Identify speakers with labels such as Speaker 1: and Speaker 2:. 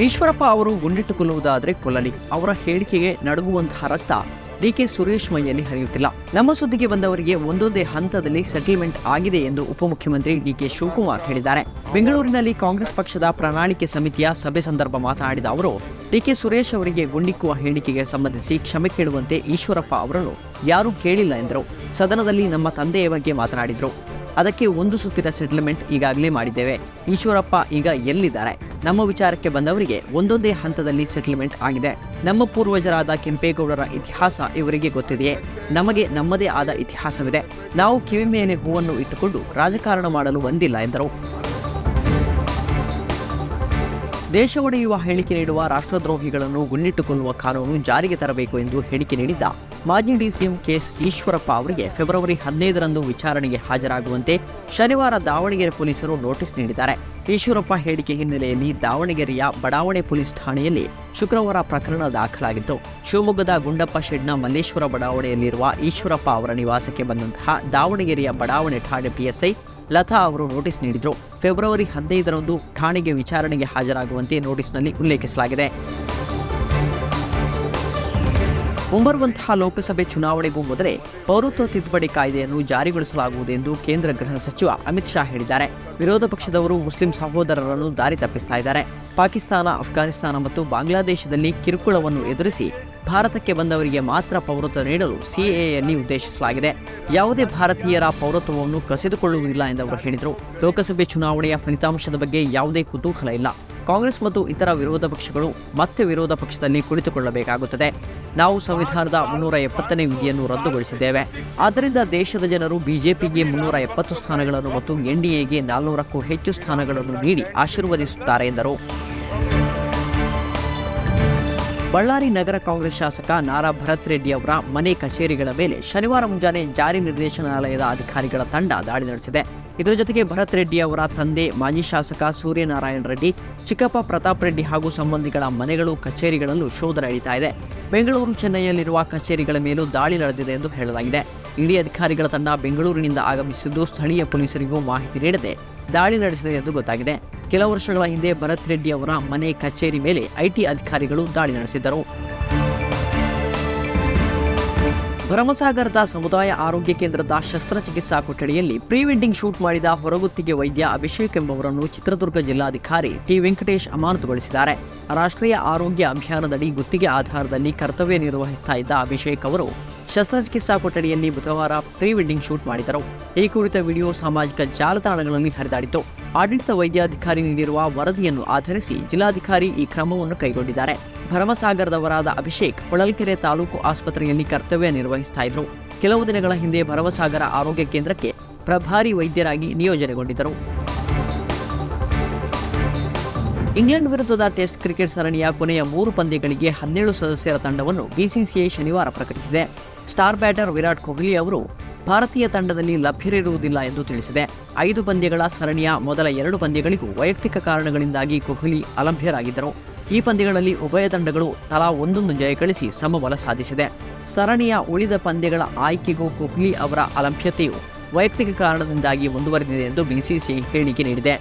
Speaker 1: ಈಶ್ವರಪ್ಪ ಅವರು ಗುಂಡಿಟ್ಟುಕೊಳ್ಳುವುದಾದರೆ ಕೊಲ್ಲಲಿ. ಅವರ ಹೇಳಿಕೆಗೆ ನಡುಗುವಂತಹ ರಕ್ತ ಡಿಕೆ ಸುರೇಶ್ ಮೈಯಲ್ಲಿ ಹರಿಯುತ್ತಿಲ್ಲ. ನಮ್ಮ ಸುದ್ದಿಗೆ ಬಂದವರಿಗೆ ಒಂದೊಂದೇ ಹಂತದಲ್ಲಿ ಸೆಟಲ್ಮೆಂಟ್ ಆಗಿದೆ ಎಂದು ಉಪಮುಖ್ಯಮಂತ್ರಿ ಡಿ ಕೆ ಶಿವಕುಮಾರ್ ಹೇಳಿದ್ದಾರೆ. ಬೆಂಗಳೂರಿನಲ್ಲಿ ಕಾಂಗ್ರೆಸ್ ಪಕ್ಷದ ಪ್ರಣಾಳಿಕೆ ಸಮಿತಿಯ ಸಭೆ ಸಂದರ್ಭ ಮಾತನಾಡಿದ ಅವರು, ಡಿಕೆ ಸುರೇಶ್ ಅವರಿಗೆ ಗುಂಡಿಕ್ಕುವ ಹೇಳಿಕೆಗೆ ಸಂಬಂಧಿಸಿ ಕ್ಷಮೆ ಕೇಳುವಂತೆ ಈಶ್ವರಪ್ಪ ಅವರನ್ನು ಯಾರೂ ಕೇಳಿಲ್ಲ ಎಂದರು. ಸದನದಲ್ಲಿ ನಮ್ಮ ತಂದೆಯ ಬಗ್ಗೆ ಮಾತನಾಡಿದರು. ಅದಕ್ಕೆ ಒಂದು ಸುತ್ತಿನ ಸೆಟಲ್ಮೆಂಟ್ ಈಗಾಗಲೇ ಮಾಡಿದ್ದೇವೆ. ಈಶ್ವರಪ್ಪ ಈಗ ಎಲ್ಲಿದ್ದಾರೆ? ನಮ್ಮ ವಿಚಾರಕ್ಕೆ ಬಂದವರಿಗೆ ಒಂದೊಂದೇ ಹಂತದಲ್ಲಿ ಸೆಟಲ್ಮೆಂಟ್ ಆಗಿದೆ. ನಮ್ಮ ಪೂರ್ವಜರಾದ ಕೆಂಪೇಗೌಡರ ಇತಿಹಾಸ ಇವರಿಗೆ ಗೊತ್ತಿದೆಯೇ? ನಮಗೆ ನಮ್ಮದೇ ಆದ ಇತಿಹಾಸವಿದೆ. ನಾವು ಕಿವಿ ಮೇಲೆ ಹೂವನ್ನು ಇಟ್ಟುಕೊಂಡು ರಾಜಕಾರಣ ಮಾಡಲು ಬಂದಿಲ್ಲ ಎಂದರು. ದೇಶ ಒಡೆಯುವ ಹೇಳಿಕೆ ನೀಡುವ ರಾಷ್ಟ್ರದ್ರೋಹಿಗಳನ್ನು ಗುಂಡಿಟ್ಟುಕೊಳ್ಳುವ ಕಾನೂನು ಜಾರಿಗೆ ತರಬೇಕು ಎಂದು ಹೇಳಿಕೆ ನೀಡಿದ್ದ ಮಾಜಿ ಡಿಸಿಎಂ ಕೆಎಸ್ ಈಶ್ವರಪ್ಪ ಅವರಿಗೆ ಫೆಬ್ರವರಿ ಹದಿನೈದರಂದು ವಿಚಾರಣೆಗೆ ಹಾಜರಾಗುವಂತೆ ಶನಿವಾರ ದಾವಣಗೆರೆ ಪೊಲೀಸರು ನೋಟಿಸ್ ನೀಡಿದ್ದಾರೆ. ಈಶ್ವರಪ್ಪ ಹೇಳಿಕೆ ಹಿನ್ನೆಲೆಯಲ್ಲಿ ದಾವಣಗೆರೆಯ ಬಡಾವಣೆ ಪೊಲೀಸ್ ಠಾಣೆಯಲ್ಲಿ ಶುಕ್ರವಾರ ಪ್ರಕರಣ ದಾಖಲಾಗಿತ್ತು. ಶಿವಮೊಗ್ಗದ ಗುಂಡಪ್ಪ ಶೆಡ್ನ ಮಲ್ಲೇಶ್ವರ ಬಡಾವಣೆಯಲ್ಲಿರುವ ಈಶ್ವರಪ್ಪ ಅವರ ನಿವಾಸಕ್ಕೆ ಬಂದಂತಹ ದಾವಣಗೆರೆಯ ಬಡಾವಣೆ ಠಾಣೆ ಪಿಎಸ್ಐ ಲತಾ ಅವರು ನೋಟಿಸ್ ನೀಡಿದರು. ಫೆಬ್ರವರಿ ಹದಿನೈದರಂದು ಠಾಣೆಗೆ ವಿಚಾರಣೆಗೆ ಹಾಜರಾಗುವಂತೆ ನೋಟಿಸ್ನಲ್ಲಿ ಉಲ್ಲೇಖಿಸಲಾಗಿದೆ. ಮುಂಬರುವಂತಹ ಲೋಕಸಭೆ ಚುನಾವಣೆಗೂ ಮೊದಲೇ ಪೌರತ್ವ ತಿದ್ದುಪಡಿ ಕಾಯ್ದೆಯನ್ನು ಜಾರಿಗೊಳಿಸಲಾಗುವುದು ಎಂದು ಕೇಂದ್ರ ಗೃಹ ಸಚಿವ ಅಮಿತ್ ಶಾ ಹೇಳಿದ್ದಾರೆ. ವಿರೋಧ ಪಕ್ಷದವರು ಮುಸ್ಲಿಂ ಸಹೋದರರನ್ನು ದಾರಿ ತಪ್ಪಿಸ್ತಾ ಇದ್ದಾರೆ. ಪಾಕಿಸ್ತಾನ, ಅಫ್ಘಾನಿಸ್ತಾನ ಮತ್ತು ಬಾಂಗ್ಲಾದೇಶದಲ್ಲಿ ಕಿರುಕುಳವನ್ನು ಎದುರಿಸಿ ಭಾರತಕ್ಕೆ ಬಂದವರಿಗೆ ಮಾತ್ರ ಪೌರತ್ವ ನೀಡಲು ಸಿಎಎಯಲ್ಲಿ ಉದ್ದೇಶಿಸಲಾಗಿದೆ. ಯಾವುದೇ ಭಾರತೀಯರ ಪೌರತ್ವವನ್ನು ಕಸಿದುಕೊಳ್ಳುವುದಿಲ್ಲ ಎಂದು ಅವರು ಹೇಳಿದರು. ಲೋಕಸಭೆ ಚುನಾವಣೆಯ ಫಲಿತಾಂಶದ ಬಗ್ಗೆ ಯಾವುದೇ ಕುತೂಹಲ ಇಲ್ಲ. ಕಾಂಗ್ರೆಸ್ ಮತ್ತು ಇತರ ವಿರೋಧ ಪಕ್ಷಗಳು ಮತ್ತೆ ವಿರೋಧ ಪಕ್ಷದಲ್ಲಿ ಕುಳಿತುಕೊಳ್ಳಬೇಕಾಗುತ್ತದೆ. ನಾವು ಸಂವಿಧಾನದ ಮುನ್ನೂರ ಎಪ್ಪತ್ತನೇ ವಿಧಿಯನ್ನು ರದ್ದುಗೊಳಿಸಿದ್ದೇವೆ. ಆದ್ದರಿಂದ ದೇಶದ ಜನರು ಬಿಜೆಪಿಗೆ ಮುನ್ನೂರ ಎಪ್ಪತ್ತು ಸ್ಥಾನಗಳನ್ನು ಮತ್ತು ಎನ್ಡಿಎಗೆ ನಾಲ್ನೂರಕ್ಕೂ ಹೆಚ್ಚು ಸ್ಥಾನಗಳನ್ನು ನೀಡಿ ಆಶೀರ್ವದಿಸುತ್ತಾರೆ ಎಂದರು. ಬಳ್ಳಾರಿ ನಗರ ಕಾಂಗ್ರೆಸ್ ಶಾಸಕ ನಾರಾ ಭರತ್ ರೆಡ್ಡಿ ಅವರ ಮನೆ ಕಚೇರಿಗಳ ಮೇಲೆ ಶನಿವಾರ ಮುಂಜಾನೆ ಜಾರಿ ನಿರ್ದೇಶನಾಲಯದ ಅಧಿಕಾರಿಗಳ ತಂಡ ದಾಳಿ ನಡೆಸಿದೆ. ಇದರ ಜೊತೆಗೆ ಭರತ್ ರೆಡ್ಡಿ ಅವರ ತಂದೆ ಮಾಜಿ ಶಾಸಕ ಸೂರ್ಯನಾರಾಯಣ ರೆಡ್ಡಿ, ಚಿಕ್ಕಪ್ಪ ಪ್ರತಾಪ್ ರೆಡ್ಡಿ ಹಾಗೂ ಸಂಬಂಧಿಗಳ ಮನೆಗಳು, ಕಚೇರಿಗಳಲ್ಲೂ ಶೋಧ ನಡೀತಾ ಇದೆ. ಬೆಂಗಳೂರು ಚೆನ್ನೈಯಲ್ಲಿರುವ ಕಚೇರಿಗಳ ಮೇಲೂ ದಾಳಿ ನಡೆದಿದೆ ಎಂದು ಹೇಳಲಾಗಿದೆ. ಇಡೀ ಅಧಿಕಾರಿಗಳ ತಂಡ ಬೆಂಗಳೂರಿನಿಂದ ಆಗಮಿಸಿದ್ದು ಸ್ಥಳೀಯ ಪೊಲೀಸರಿಗೂ ಮಾಹಿತಿ ನೀಡದೆ ದಾಳಿ ನಡೆಸಿದೆ ಎಂದು ಗೊತ್ತಾಗಿದೆ. ಕೆಲ ವರ್ಷಗಳ ಹಿಂದೆ ಭರತ್ ರೆಡ್ಡಿ ಅವರ ಮನೆ, ಕಚೇರಿ ಮೇಲೆ ಐಟಿ ಅಧಿಕಾರಿಗಳು ದಾಳಿ ನಡೆಸಿದ್ದರು. ಭರಮಸಾಗರದ ಸಮುದಾಯ ಆರೋಗ್ಯ ಕೇಂದ್ರದ ಶಸ್ತ್ರಚಿಕಿತ್ಸಾ ಕೊಠಡಿಯಲ್ಲಿ ಪ್ರೀ ಶೂಟ್ ಮಾಡಿದ ಹೊರಗುತ್ತಿಗೆ ವೈದ್ಯ ಅಭಿಷೇಕ್ ಎಂಬವರನ್ನು ಚಿತ್ರದುರ್ಗ ಜಿಲ್ಲಾಧಿಕಾರಿ ಟಿ ವೆಂಕಟೇಶ್ ಅಮಾನತುಗೊಳಿಸಿದ್ದಾರೆ. ರಾಷ್ಟ್ರೀಯ ಆರೋಗ್ಯ ಅಭಿಯಾನದಡಿ ಗುತ್ತಿಗೆ ಆಧಾರದಲ್ಲಿ ಕರ್ತವ್ಯ ನಿರ್ವಹಿಸ್ತಾ ಇದ್ದ ಅಭಿಷೇಕ್ ಅವರು ಶಸ್ತ್ರಚಿಕಿತ್ಸಾ ಕೊಠಡಿಯಲ್ಲಿ ಬುಧವಾರ ಪ್ರೀ ಶೂಟ್ ಮಾಡಿದರು. ಈ ಕುರಿತ ವಿಡಿಯೋ ಸಾಮಾಜಿಕ ಜಾಲತಾಣಗಳಲ್ಲಿ ಹರಿದಾಡಿತು. ಆಡಳಿತ ವೈದ್ಯಾಧಿಕಾರಿ ನೀಡಿರುವ ವರದಿಯನ್ನು ಆಧರಿಸಿ ಜಿಲ್ಲಾಧಿಕಾರಿ ಈ ಕ್ರಮವನ್ನು ಕೈಗೊಂಡಿದ್ದಾರೆ. ಭರಮಸಾಗರದವರಾದ ಅಭಿಷೇಕ್ ಹೊಳಲ್ಕೆರೆ ತಾಲೂಕು ಆಸ್ಪತ್ರೆಯಲ್ಲಿ ಕರ್ತವ್ಯ ನಿರ್ವಹಿಸ್ತಾ ಇದ್ರು. ಕೆಲವು ದಿನಗಳ ಹಿಂದೆ ಭರಮಸಾಗರ ಆರೋಗ್ಯ ಕೇಂದ್ರಕ್ಕೆ ಪ್ರಭಾರಿ ವೈದ್ಯರಾಗಿ ನಿಯೋಜನೆಗೊಂಡಿದ್ದರು. ಇಂಗ್ಲೆಂಡ್ ವಿರುದ್ಧದ ಟೆಸ್ಟ್ ಕ್ರಿಕೆಟ್ ಸರಣಿಯ ಕೊನೆಯ ಮೂರು ಪಂದ್ಯಗಳಿಗೆ ಹನ್ನೆರಡು ಸದಸ್ಯರ ತಂಡವನ್ನು ಬಿಸಿಸಿಐ ಶನಿವಾರ ಪ್ರಕಟಿಸಿದೆ. ಸ್ಟಾರ್ ಬ್ಯಾಟರ್ ವಿರಾಟ್ ಕೊಹ್ಲಿ ಅವರು ಭಾರತೀಯ ತಂಡದಲ್ಲಿ ಲಭ್ಯರಿರುವುದಿಲ್ಲ ಎಂದು ತಿಳಿಸಿದೆ. ಐದು ಪಂದ್ಯಗಳ ಸರಣಿಯ ಮೊದಲ ಎರಡು ಪಂದ್ಯಗಳಿಗೂ ವೈಯಕ್ತಿಕ ಕಾರಣಗಳಿಂದಾಗಿ ಕೊಹ್ಲಿ ಅಲಭ್ಯರಾಗಿದ್ದರು. ಈ ಪಂದ್ಯಗಳಲ್ಲಿ ಉಭಯ ತಂಡಗಳು ತಲಾ ಒಂದೊಂದು ಜಯ ಗಳಿಸಿ ಸಮಬಲ ಸಾಧಿಸಿದೆ. ಸರಣಿಯ ಉಳಿದ ಪಂದ್ಯಗಳ ಆಯ್ಕೆಗೂ ಕೊಹ್ಲಿ ಅವರ ಅಲಭ್ಯತೆಯು ವೈಯಕ್ತಿಕ ಕಾರಣದಿಂದಾಗಿ ಮುಂದುವರೆದಿದೆ ಎಂದು ಬಿಸಿಸಿಐ ಹೇಳಿಕೆ ನೀಡಿದೆ.